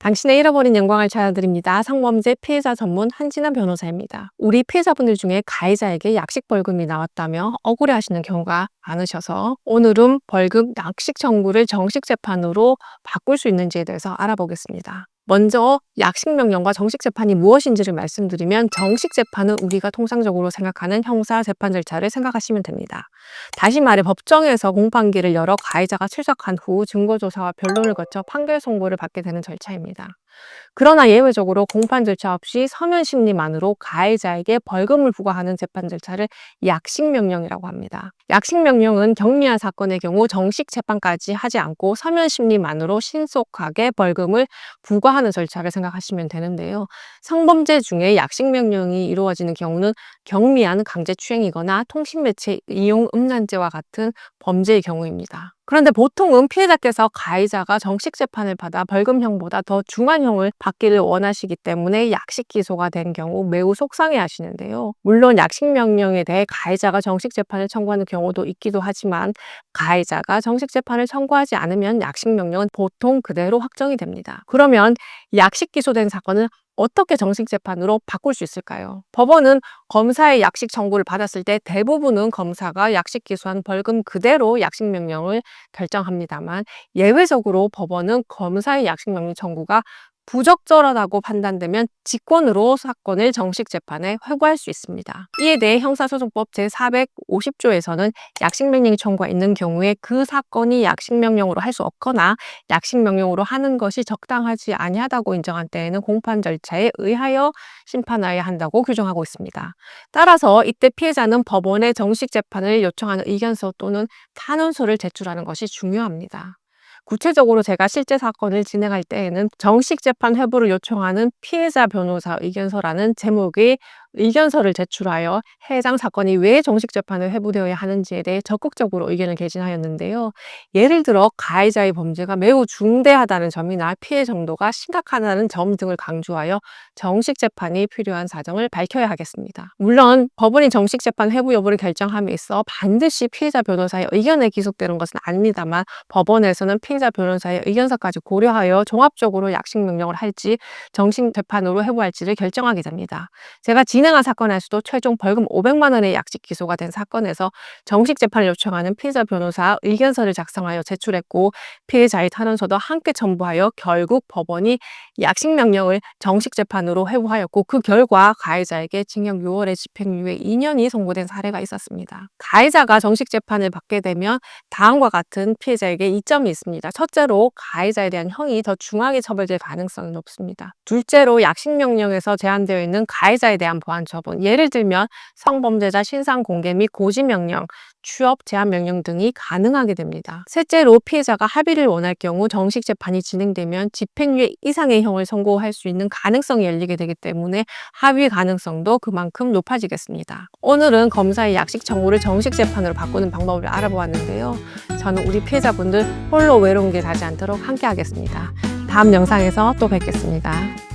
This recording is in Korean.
당신의 잃어버린 영광을 찾아드립니다. 성범죄 피해자 전문 한진아 변호사입니다. 우리 피해자분들 중에 가해자에게 약식 벌금이 나왔다며 억울해 하시는 경우가 많으셔서 오늘은 벌금 약식 청구를 정식 재판으로 바꿀 수 있는지에 대해서 알아보겠습니다. 먼저 약식 명령과 정식 재판이 무엇인지를 말씀드리면 정식 재판은 우리가 통상적으로 생각하는 형사 재판 절차를 생각하시면 됩니다. 다시 말해 법정에서 공판기를 열어 가해자가 출석한 후 증거 조사와 변론을 거쳐 판결 선고를 받게 되는 절차입니다. 그러나 예외적으로 공판 절차 없이 서면 심리만으로 가해자에게 벌금을 부과하는 재판 절차를 약식 명령이라고 합니다. 약식 명령은 경미한 사건의 경우 정식 재판까지 하지 않고 서면 심리만으로 신속하게 벌금을 부과하는 절차를 생각하시면 되는데요. 성범죄 중에 약식 명령이 이루어지는 경우는 경미한 강제추행이거나 통신매체 이용 음란죄와 같은 범죄의 경우입니다. 그런데 보통 은 피해자께서 가해자가 정식 재판을 받아 벌금형보다 더 중한 형을 받기를 원하시기 때문에 약식 기소가 된 경우 매우 속상해 하시는데요. 물론 약식 명령에 대해 가해자가 정식 재판을 청구하는 경우도 있기도 하지만 가해자가 정식 재판을 청구하지 않으면 약식 명령은 보통 그대로 확정이 됩니다. 그러면 약식 기소된 사건은 어떻게 정식 재판으로 바꿀 수 있을까요? 법원은 검사의 약식 청구를 받았을 때 대부분은 검사가 약식 기소한 벌금 그대로 약식 명령을 결정합니다만 예외적으로 법원은 검사의 약식 명령 청구가 부적절하다고 판단되면 직권으로 사건을 정식 재판에 회부할 수 있습니다. 이에 대해 형사소송법 제450조에서는 약식명령 청구가 있는 경우에 그 사건이 약식명령으로 할 수 없거나 약식명령으로 하는 것이 적당하지 아니하다고 인정한 때에는 공판 절차에 의하여 심판하여야 한다고 규정하고 있습니다. 따라서 이때 피해자는 법원에 정식 재판을 요청하는 의견서 또는 탄원서를 제출하는 것이 중요합니다. 구체적으로 제가 실제 사건을 진행할 때에는 정식 재판 회부를 요청하는 피해자 변호사 의견서라는 제목의 의견서를 제출하여 해당 사건이 왜 정식 재판을 회부되어야 하는지에 대해 적극적으로 의견을 개진하였는데요. 예를 들어 가해자의 범죄가 매우 중대하다는 점이나 피해 정도가 심각하다는 점 등을 강조하여 정식 재판이 필요한 사정을 밝혀야 하겠습니다. 물론 법원이 정식 재판 회부 여부를 결정함에 있어 반드시 피해자 변호사의 의견에 기속되는 것은 아닙니다만 법원에서는 피해자 변호사의 의견서까지 고려하여 종합적으로 약식 명령을 할지 정식 재판으로 회부할지를 결정하게 됩니다. 제가 지 진행한 사건에서도 최종 벌금 500만 원의 약식 기소가 된 사건에서 정식 재판을 요청하는 피해자 변호사 의견서를 작성하여 제출했고 피해자의 탄원서도 함께 첨부하여 결국 법원이 약식 명령을 정식 재판으로 회부하였고 그 결과 가해자에게 징역 6월에 집행유예 2년이 선고된 사례가 있었습니다. 가해자가 정식 재판을 받게 되면 다음과 같은 피해자에게 이점이 있습니다. 첫째로 가해자에 대한 형이 더 중하게 처벌될 가능성이 높습니다. 둘째로 약식 명령에서 제한되어 있는 가해자에 대한 보안 처분, 예를 들면 성범죄자 신상 공개 및 고지 명령, 취업 제한 명령 등이 가능하게 됩니다. 셋째로 피해자가 합의를 원할 경우 정식 재판이 진행되면 집행유예 이상의 형을 선고할 수 있는 가능성이 열리게 되기 때문에 합의 가능성도 그만큼 높아지겠습니다. 오늘은 검사의 약식 청구를 정식 재판으로 바꾸는 방법을 알아보았는데요. 저는 우리 피해자분들 홀로 외로운 게 가지 않도록 함께 하겠습니다. 다음 영상에서 또 뵙겠습니다.